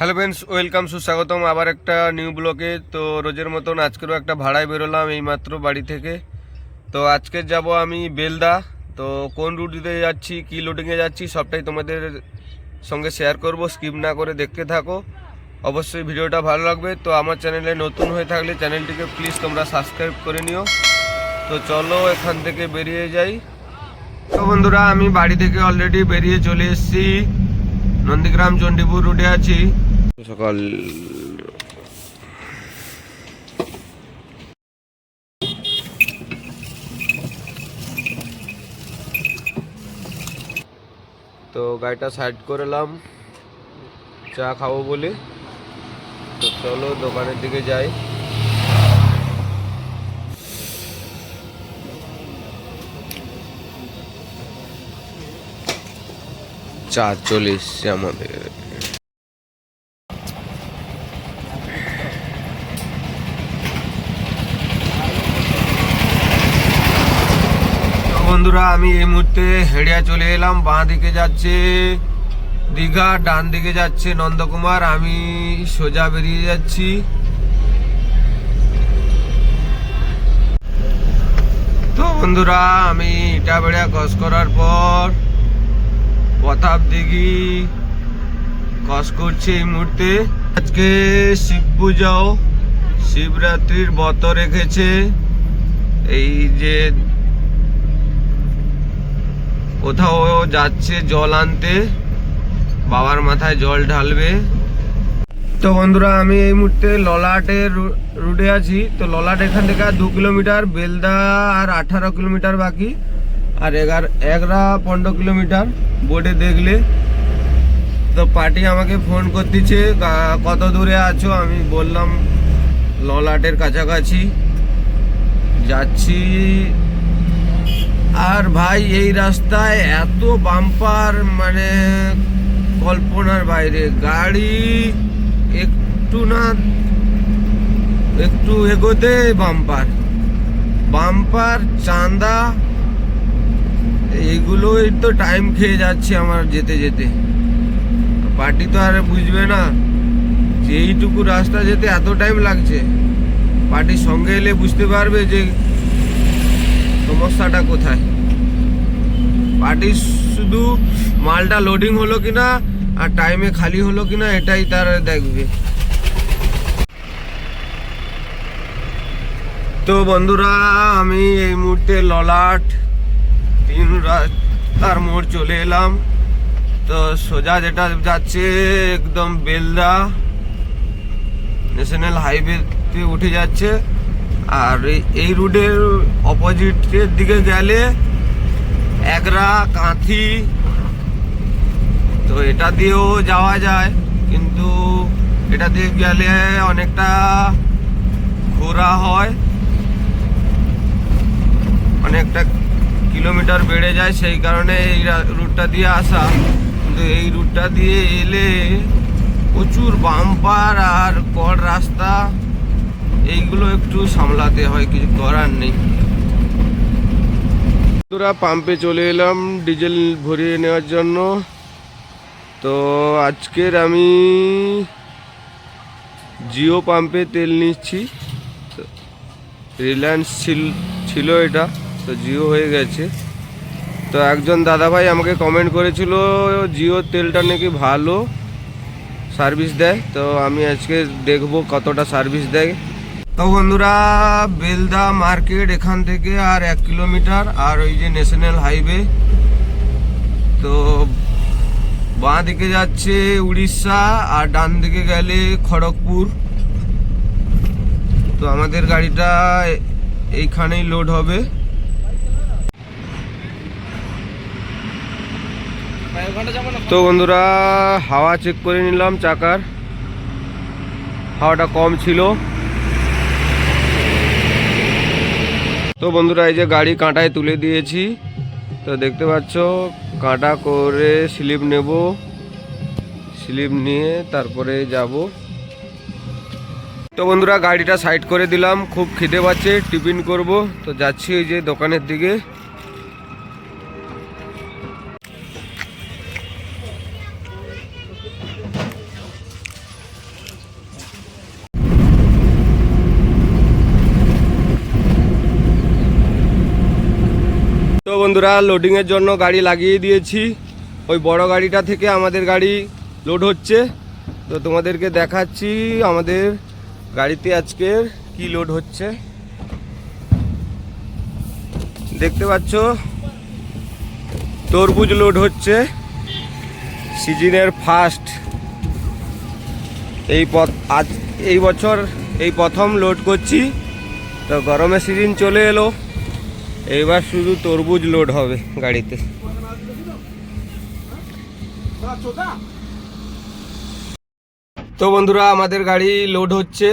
Hello friends, welcome, সুস্বাগতম। আবার একটা নিউ ব্লকে তো রোজের মতন আজকেরও একটা ভাড়ায় বেরোলাম এইমাত্র বাড়ি থেকে। তো আজকে যাব আমি বেলদা। তো কোন রুট দিয়ে যাচ্ছি, কী লোডিংয়ে যাচ্ছি, সবটাই তোমাদের সঙ্গে শেয়ার করব। স্কিপ না করে দেখতে থাকো। অবশ্যই ভিডিওটা ভালো লাগবে। তো আমার চ্যানেলে নতুন হয়ে থাকলে চ্যানেলটিকে প্লিজ তোমরা সাবস্ক্রাইব করে নিও। তো চলো এখান থেকে বেরিয়ে যাই। তো বন্ধুরা, আমি বাড়ি থেকে অলরেডি বেরিয়ে চলে এসেছি। নন্দীগ্রাম, চণ্ডীপুর রুটে আছি। সকাল তো গাড়িটা সাইড করলাম চা খাব বলে। তো চলো দোকানের দিকে যাই। চা চলে এসছে আমাদের তো বন্ধুরা, আমি এই মুহূর্তে হেড়িয়া চলে এলাম, বাঁ দিকে যাচ্ছে দীঘা, ডান দিকে যাচ্ছে নন্দকুমার, আমি সোজা বেরিয়ে যাচ্ছি। তো বন্ধুরা, আমি ইটা বেড়া ক্রস করার পর প্রতাপ দিঘি ক্রস করছে এই মুহূর্তে। আজকে শিব পূজাও, শিবরাত্রির ব্রত রেখেছে। এই যে কোথাও যাচ্ছে জল আনতে, বাবার মাথায় জল ঢালবে। তো বন্ধুরা, আমি এই মুহূর্তে ললাটের রুটে আছি। তো ললাট এখান থেকে আর দু কিলোমিটার, বেলদা আর আঠারো কিলোমিটার বাকি। আর এগার, এগারো পনেরো কিলোমিটার বোর্ডে দেখলে। তো পার্টি আমাকে ফোন করতেছে কত দূরে আছো? আমি বললাম, ললাটের কাছাকাছি যাচ্ছি আর ভাই, এই রাস্তায় এত বাম্পার মানে কল্পনার বাইরে। গাড়ি একটু না, একটু এগোতে বাম্পার বাম্পার চাঁদা, এইগুলোই তো টাইম খেয়ে যাচ্ছে আমার যেতে যেতে। পার্টি তো আর বুঝবে না যে এইটুকু রাস্তা যেতে এত টাইম লাগছে। পার্টির সঙ্গে এলে বুঝতে পারবে যে সমস্যাটা কোথায়? পার্টি শুধু মালটা লোডিং হলো কিনা আর টাইমে খালি হলো কিনা এটাই তার দেখবে। তো বন্ধুরা, আমি এই মুহূর্তে ললাট, তিন রাস্তার মোড় চলে এলাম। তো সোজা যেটা যাচ্ছে একদম বেলদা ন্যাশনাল হাইওয়েতে উঠে যাচ্ছে। আর এই- রুটের অপোজিটের দিকে গেলে একরা, কাঁথি, তো এটা দিয়েও যাওয়া যায়। কিন্তু এটা দিয়ে গেলে অনেকটা ঘোরা হয়। অনেকটা কিলোমিটার বেড়ে যায় সেই কারণে এই রুটটা দিয়ে আসা। কিন্তু এই রুটটা দিয়ে এলে প্রচুর বাম্পার আর কর রাস্তা এইগুলো একটু সামলাতে হয়, কিছু করার নেই। তোরা পাম্পে চলে এলাম ডিজেল ভরিয়ে নেওয়ার জন্য। তো আজকের আমি জিও পাম্পে তেল নিচ্ছি। রিলায়েন্স ছিল ছিল এটা, তো জিও হয়ে গেছে। তো একজন দাদাভাই আমাকে কমেন্ট করেছিল, জিও তেলটা নাকি ভালো সার্ভিস দেয়? তো আমি আজকে দেখব কতটা সার্ভিস দেয়। তো বন্ধুরা, বেলদা মার্কেট এখান থেকে আর এক কিলোমিটার, আর ওই যে ন্যাশনাল হাইওয়ে তো বাঁ দিকে যাচ্ছে উড়িষ্যা, আর ডান দিকে গেলে খড়গপুর। তো আমাদের গাড়িটা এইখানেই লোড হবে। তো বন্ধুরা, হাওয়া চেক করে নিলাম, চাকার। হাওয়াটা কম ছিল। তো বন্ধুরা, এই যে গাড়ি কাঁটায় তুলে দিয়েছি, তো দেখতে পাচ্ছ, কাঁটা করে স্লিপ নেব। স্লিপ নিয়ে তারপরে যাব। তো বন্ধুরা, গাড়িটা সাইড করে দিলাম, খুব খিদে পাচ্ছে, টিফিন করব। তো যাচ্ছি ওই যে দোকানের দিকে। তো বন্ধুরা লোডিংয়ের জন্য গাড়ি লাগিয়ে দিয়েছি। ওই বড় গাড়িটা থেকে আমাদের গাড়ি লোড হচ্ছে। তো তোমাদেরকে দেখাচ্ছি আমাদের গাড়িতে আজকের কি লোড হচ্ছে। দেখতে পাচ্ছ? তরমুজ লোড হচ্ছে। সিজনের ফার্স্ট এই পথ আজ এই বছর এই প্রথম লোড করছি। তো গরমের সিজন চলে এলো। এইবার শুধু তরমুজ লোড হবে গাড়িতে। তো বন্ধুরা, আমাদের গাড়ি লোড হচ্ছে।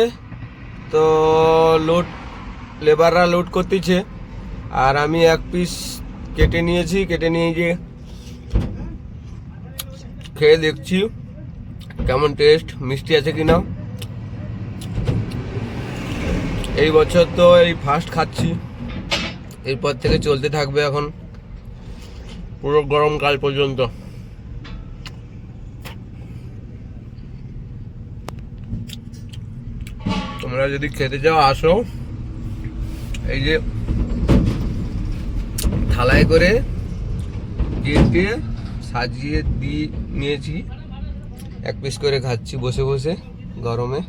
তো লোড লেবাররা লোড করতেছে। আর আমি এক পিস কেটে নিয়েছি, কেটে নিয়ে গিয়ে খেয়ে দেখছি কেমন টেস্ট মিষ্টি আছে কি না এই বছর তো এই ফার্স্ট খাচ্ছি। এরপর থেকে চলতে থাকবে এখন। পুরো গরমকাল পর্যন্ত। তোমরা যদি খেতে চাও, আসো। এই যে থালায় করে কেটে সাজিয়ে দিয়ে নিয়েছি। এক পিস করে খাচ্ছি বসে বসে গরমে।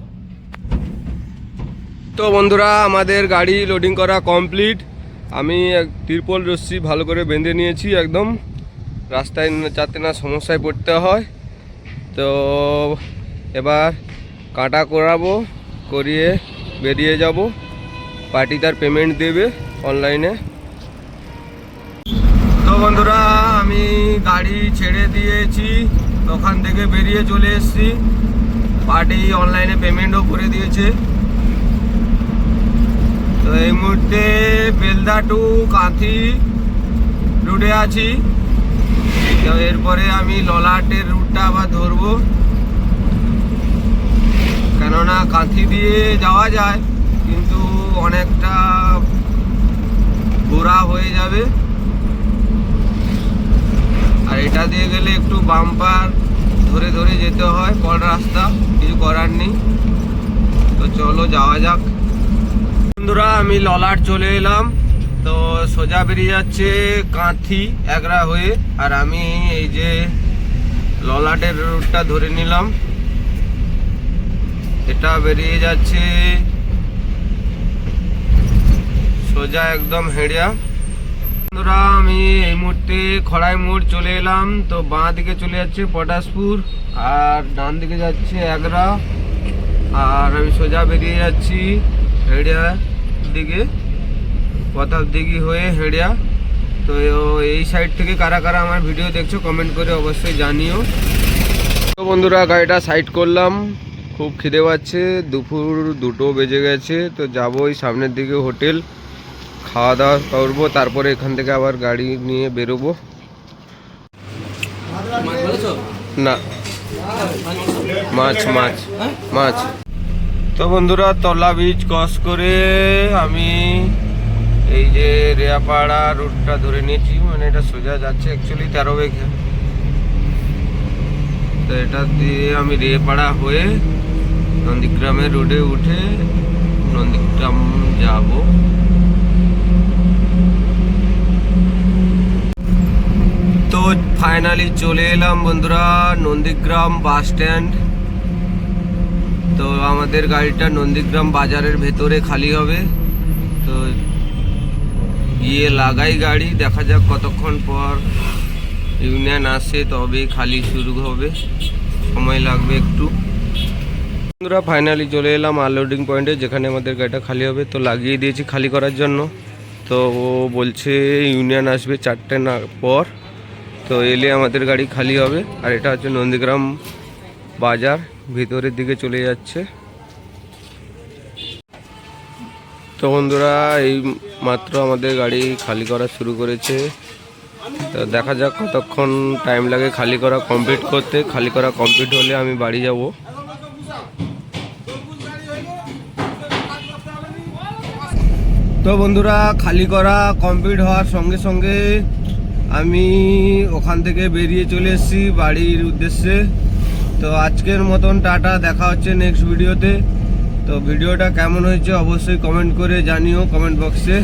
তো বন্ধুরা, আমাদের গাড়ি লোডিং করা কমপ্লিট আমি এক তিরপল রশ্মি ভালো করে বেঁধে নিয়েছি একদম। রাস্তায় যাতে না সমস্যায় পড়তে হয়। তো এবার কাটা করাবো, করিয়ে বেরিয়ে যাব। পার্টি তার পেমেন্ট দেবে অনলাইনে তো বন্ধুরা, আমি গাড়ি ছেড়ে দিয়েছি। ওখান থেকে বেরিয়ে চলে এসেছি। পার্টি অনলাইনে পেমেন্টও করে দিয়েছে। তো এই মুহূর্তে বেলদা টু কাঁথি রুটে আছি। তো এরপরে আমি ললাটের রুটটা আবার ধরবো। কেননা কাঁথি দিয়ে যাওয়া যায়, কিন্তু অনেকটা ঘোরা হয়ে যাবে। আর এটা দিয়ে গেলে একটু বাম্পার ধরে ধরে যেতে হয়, কল রাস্তা, কিছু করার নেই। তো চলো যাওয়া যাক। বন্ধুরা, আমি ললাট চলে এলাম। তো সোজা বেরিয়ে যাচ্ছে কাঁথি, একরা হয়ে। আর আমি এই যে ললাটের রুটটা ধরে নিলাম। এটা বেরিয়ে যাচ্ছে সোজা একদম হেড়িয়া। বন্ধুরা, আমি এই মুহূর্তে খড়াই মোড় চলে এলাম। তো বাঁ দিকে চলে যাচ্ছে পটাশপুর, আর ডান দিকে যাচ্ছে একরা। আর আমি সোজা বেরিয়ে যাচ্ছি হেড়িয়া দিকে প্রতাপ দিঘি হয়ে হেড়িয়া তো এই সাইড থেকে কারা কারা আমার ভিডিও দেখছ কমেন্ট করে অবশ্যই জানিও। তো বন্ধুরা গাড়িটা সাইড করলাম। খুব খিদে পাচ্ছে। দুপুর দুটো বেজে গেছে। তো যাব ওই সামনের দিকে হোটেল। খাওয়া দাওয়া করব তারপরে এখান থেকে আবার গাড়ি নিয়ে বেরোবো। না। মাছ মাছ মাছ। তো বন্ধুরা, তলা বীজ ক্রস করে আমি এই যে রেয়াপাড়া রুটটা ধরে নিয়েছি। মানে এটা সোজা যাচ্ছে অ্যাকচুয়ালি তেরো বেঘে। তো এটা দিয়ে আমি রেপাড়া হয়ে নন্দীগ্রামের রোডে উঠে নন্দীগ্রাম যাব। তো ফাইনালি চলে এলাম বন্ধুরা নন্দীগ্রাম বাস স্ট্যান্ড তো আমাদের গাড়িটা নন্দীগ্রাম বাজারের ভেতরে খালি হবে। তো গিয়ে লাগাই গাড়ি, দেখা যাক কতক্ষণ পর ইউনিয়ন আসে, তবেই খালি শুরু হবে। সময় লাগবে একটু। বন্ধুরা ফাইনালি চলে এলাম আনলোডিং পয়েন্টে যেখানে আমাদের গাড়িটা খালি হবে। তো লাগিয়ে দিয়েছি খালি করার জন্য। তো ও বলছে, ইউনিয়ন আসবে চারটে না, পর। তো এলে আমাদের গাড়ি খালি হবে। আর এটা হচ্ছে নন্দীগ্রাম বাজার। ভিতরের দিকে চলে যাচ্ছে। তো বন্ধুরা, এই মাত্র আমাদের গাড়ি খালি করা শুরু করেছে। তো দেখা যাক কতক্ষণ টাইম লাগে খালি করা কমপ্লিট করতে। খালি করা কমপ্লিট হলে আমি বাড়ি যাব। তো বন্ধুরা, খালি করা কমপ্লিট হওয়ার সঙ্গে সঙ্গে আমি ওখান থেকে বেরিয়ে চলে এসেছি বাড়ির উদ্দেশ্যে। তো আজকের মতন টাটা, দেখা হচ্ছে নেক্সট ভিডিওতে তো। ভিডিওটা কেমন হয়েছে অবশ্যই কমেন্ট করে জানিও কমেন্ট বক্সে